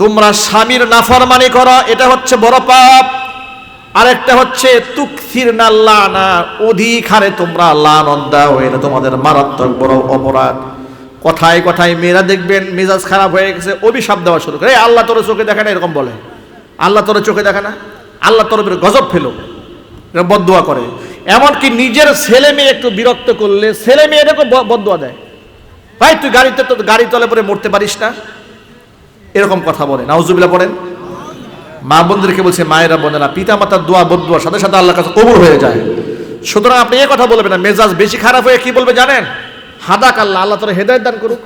তোমরা স্বামীর নাফরমানি করো, এটা হচ্ছে বড় পাপ। আরেকটা হচ্ছে তুকসির না লানা অধিক তোমরা লানন দাও এটা তোমাদের মারাত্মক বড় অপরাধ। কথায় কথায় মেয়েরা দেখবেন, মেজাজ খারাপ হয়ে গেছে, অভিশাপ দেওয়া শুরু করে আল্লাহ তোর চোখে দেখে না? এরকম বলে। আল্লাহ তোর চোখে দেখে না? আল্লাহ তোর গজব ফেলো। বদুয়া করে। এমনকি নিজের ছেলে মেয়ে একটু বিরক্ত করলে, ছেলে মেয়ে এরকম ব- বদুয়া দেয়। ভাই, তুই গাড়িতে তো গাড়ি তলে পরে মরতে পারিস না? এরকম কথা বলে নাউজুবিল্লাহ পড়েন। মা বোনদেরকে বলছে, মায়েরা, বোনেরা পিতা মাতার দোয়া বদুয়ার সাথে সাথে আল্লাহর কাছে কবুল হয়ে যায়। সুতরাং আপনি এ কথা বলবেন না, মেজাজ বেশি খারাপ হয়ে কি বলবে জানেন? হাদাক আল্লাহ আল্লাহ তোর হেদায়ত দান করুক।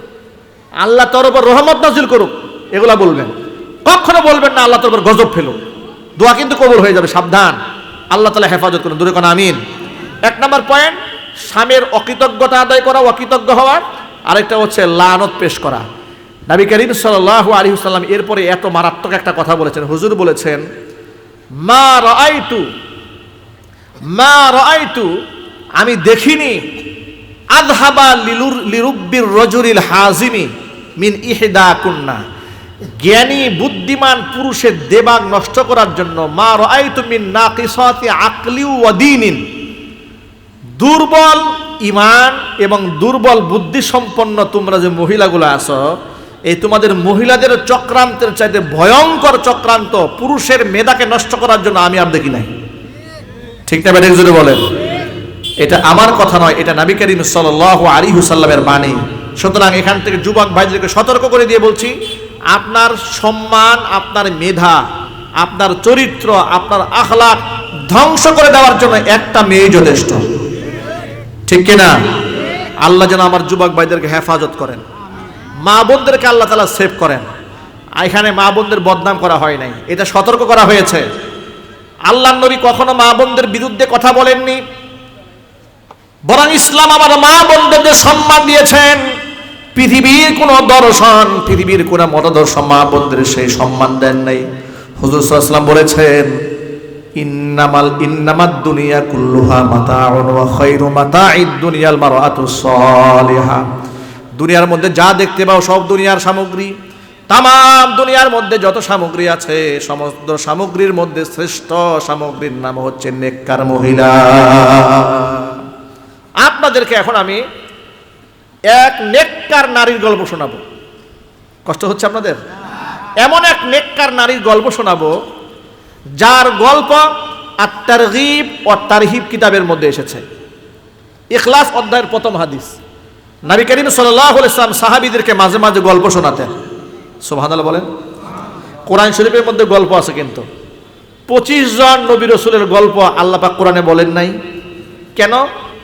আল্লাহ তোর উপর রহমত নাজিল করুক, এগুলা বলবেন। কখনো বলবেন না, আল্লাহ তোর উপর গজব ফেলুক। দোয়া কিন্তু কবুল হয়ে যাবে, সাবধান। আল্লাহ তালা হেফাজত করুন, দূরে কোন আমিন। এক নম্বর পয়েন্ট, স্বামীর অকৃতজ্ঞতা আদায় করা অকৃতজ্ঞ হওয়ার। আরেকটা হচ্ছে লানত পেশ করা। নবী করিম সাল্লাহ আলী সাল্লাম এরপরে এত মারাত্মক একটা কথা বলেছেন। হুজুর বলেছেন, মা রাআইতু মা রাআইতু, আমি দেখিনি আদহাবা লিলুর, লিরুব্বির রজুরিল হাজিমি মিন ইহদা কুন্না জ্ঞানী, বুদ্ধিমান পুরুষের দেবাগ নষ্ট করার জন্য, মা রাআইতু মিন নাকিসাতি আকলি ওয়া দীনিন, দুর্বল ইমান এবং দুর্বল বুদ্ধি সম্পন্ন তোমরা যে মহিলাগুলো আছো এই তোমাদের মহিলাদের চক্রান্তের চাইতে ভয়ঙ্কর চক্রান্ত পুরুষের মেধাকে নষ্ট করার জন্য আমি আর দেখি নাই। ঠিক না ব্যাটারি যদি বলেন। এটা আমার কথা নয়, এটা নাবি করিম সাল আলী হুসাল্লামের বাণী। সুতরাং এখান থেকে যুবক ভাইদেরকে সতর্ক করে দিয়ে বলছি, আপনার সম্মান, আপনার মেধা, আপনার চরিত্র, আপনার আখলাক ধ্বংস করে দেওয়ার জন্য একটা মেয়ে যথেষ্ট। ঠিক কিনা? আল্লাহ যেন আমার যুবক ভাইদেরকে হেফাজত করেন। মা বোনদেরকে আল্লাহ তালা সেভ করেন। এখানে মা বোনদের বদনাম করা হয় নাই। এটা সতর্ক করা হয়েছে। আল্লাহ নবী কখনো মা বোনদের বিরুদ্ধে কথা বলেননি। বরং ইসলাম আমার মা বোনদের সম্মান দিয়েছেন। পৃথিবীর কোন দর্শন, পৃথিবীর কোন মতদর্শন মা বোনদের সেই সম্মান দেন নাই। হুজুর সাল্লাম বলেছেন, ইন্নামাল, ইন্নামাদ দুনিয়া কুল্লুহা মাতাউন ওয়া খায়রু দুনিয়াল মারআতু সালিহা দুনিয়ার মধ্যে যা দেখতে পাও সব দুনিয়ার সামগ্রী। তাম দুনিয়ার মধ্যে যত সামগ্রী আছে, সমস্ত সামগ্রীর মধ্যে শ্রেষ্ঠ সামগ্রীর নাম হচ্ছে নেককার মহিলা। আপনাদেরকে এখন আমি এক নেককার নারীর গল্প শোনাবো। কষ্ট হচ্ছে আপনাদের? এমন এক নেককার নারীর গল্প শোনাবো, যার গল্প আর তারগিব ও তারহিব কিতাবের মধ্যে এসেছে। ইখলাস অধ্যায়ের প্রথম হাদিস। নবী করিম সাল্লাহ ইসলাম সাহাবিদেরকে মাঝে মাঝে গল্প শোনাতেন। সোহানাল্লাহ বলেন। কোরআন শরীফের মধ্যে গল্প আছে কিন্তু। পঁচিশ জন নবী রসুলের গল্প আল্লাহ পাক কোরআনে বলেন নাই। কেন?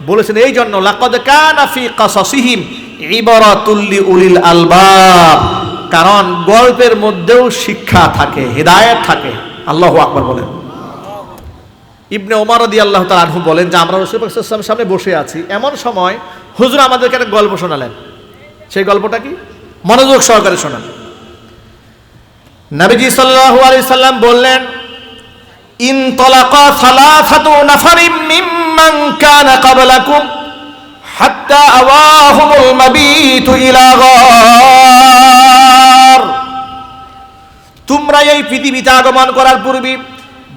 বলেছেন, এই জন্য, লাকদ কানা ফি কাসাসিহিম ইবারাতুল্লি উলিল আলবাব। কারণ গল্পের মধ্যেও শিক্ষা থাকে, হেদায়েত থাকে। আল্লাহু আকবার বলেন। ইবনে ওমর রদি আল্লাহ তার আনহু বলেন যে, আমরা রসুল সামনে বসে আছি। এমন সময় হুজুর আমাদেরকে একটা গল্প শোনালেন। সেই গল্পটা কি? মনোযোগ সহকারে শোনান। নবীজি সাল্লাল্লাহু আলাইহি সাল্লাম বললেন, ইন তলাকা সালাসাতু নাফারিম মিম্মান কানা ক্বাবলাকুম হাত্তা আওয়াহুমুল মাবিতু ইলা গার। তোমরা এই পৃথিবীতে আগমন করার পূর্বে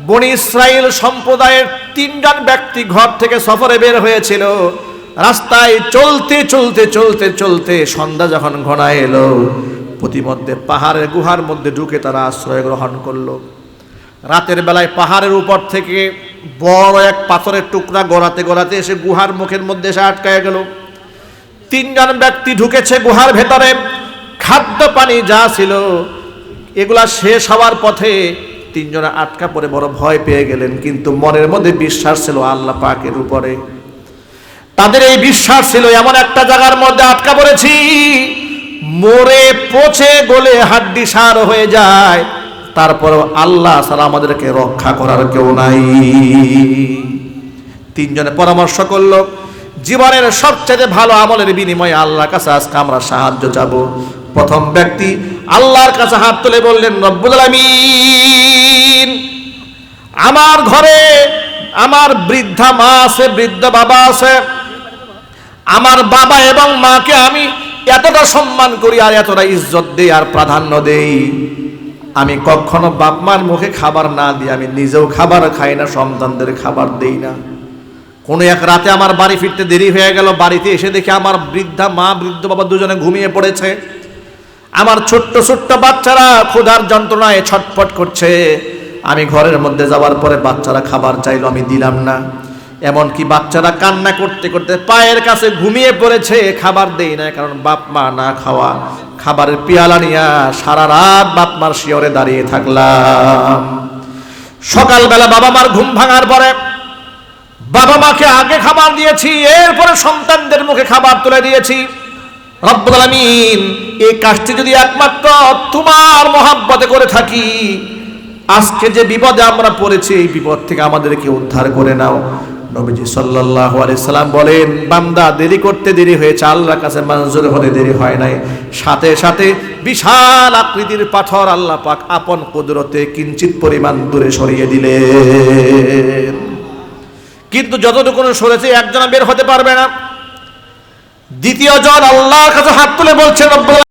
বনি ইসরায়েল সম্প্রদায়ের তিনজন ব্যক্তি ঘর থেকে সফরে বের হয়েছিল। রাস্তায় চলতে চলতে চলতে চলতে সন্ধ্যা যখন ঘনায় এলো প্রতিমধ্যে পাহাড়ের গুহার মধ্যে ঢুকে তারা আশ্রয় গ্রহণ করল। রাতের বেলায় পাহাড়ের উপর থেকে বড় এক পাথরের টুকরা গড়াতে গড়াতে এসে গুহার মুখের মধ্যে এসে আটকায় গেল। তিনজন ব্যক্তি ঢুকেছে গুহার ভেতরে। খাদ্য পানি যা ছিল, এগুলা শেষ হওয়ার পথে তিনজনে আটকা পড়ে বড় ভয় পেয়ে গেলেন, কিন্তু মনের মধ্যে বিশ্বাস ছিল আল্লাহ পাকের উপরে। তাদের এই বিশ্বাস ছিল, এমন একটা জায়গার মধ্যে আটকা পড়েছি, মরে পচে গলে হাড্ডি সার হয়ে যায় তারপর আল্লাহ ছাড়া আমাদেরকে রক্ষা করার কেউ নাই। তিনজনে পরামর্শ করল, জীবনের সবচেয়ে ভালো আমলের বিনিময়ে আল্লাহর কাছে আজকে আমরা সাহায্য চাবো। প্রথম ব্যক্তি আল্লাহর কাছে হাত তুলে বললেন, রব্বুল আলামিন, আমার ঘরে আমার বৃদ্ধা মা আছে, বৃদ্ধ বাবা আছে আমার বাবা এবং মাকে আমি এতটা সম্মান করি আর এতটা ইজ্জত দেই আর প্রাধান্য দেই। আমি কখনো বাপ মার মুখে খাবার না দিই, আমি নিজেও খাবার খাই না, সন্তানদের খাবার দেই না। কোনো এক রাতে আমার বাড়ি ফিরতে দেরি হয়ে গেল, বাড়িতে এসে দেখি আমার বৃদ্ধা, মা, বৃদ্ধ বাবা দুজনে ঘুমিয়ে পড়েছে। আমার ছোট্ট ছোট্ট বাচ্চারা ক্ষুধার যন্ত্রণায় ছটফট করছে। আমি ঘরের মধ্যে যাওয়ার পরে বাচ্চারা খাবার চাইলো, আমি দিলাম না। এমনকি বাচ্চারা কান্না করতে করতে পায়ের কাছে ঘুমিয়ে পড়েছে, খাবার দেই না, কারণ বাপ মা না খাওয়া। খাবারের পেয়ালা নিয়া সারা রাত বাপ মার শিয়রে দাঁড়িয়ে থাকলাম। সকালবেলা বাবা মার ঘুম ভাঙার পরে বাবা মাকে আগে খাবার দিয়েছি, এরপরে সন্তানদের মুখে খাবার তুলে দিয়েছি। রব্বুল আলামিন এই কাজটি যদি একমাত্র তোমার মহাব্বতে করে থাকি, আজকে যে বিপদে আমরা পড়েছি, এই বিপদ থেকে আমাদেরকে উদ্ধার করে নাও। নবীজি সাল্লাল্লাহু আলাইহি সাল্লাম বলেন, বান্দা দেরি করতে দেরি হয়েছে আল্লাহর কাছে মঞ্জুর হতে দেরি হয় নাই। সাথে সাথে বিশাল আকৃতির পাথর আল্লাহ পাক আপন কুদরতে কিঞ্চিত পরিমাণ দূরে সরিয়ে দিলেন। কিন্তু যতটুকু সরেছে, একজন বের হতে পারবে না। দ্বিতীয় জন আল্লাহর কাছে হাত তুলে বলছে, রব্বুল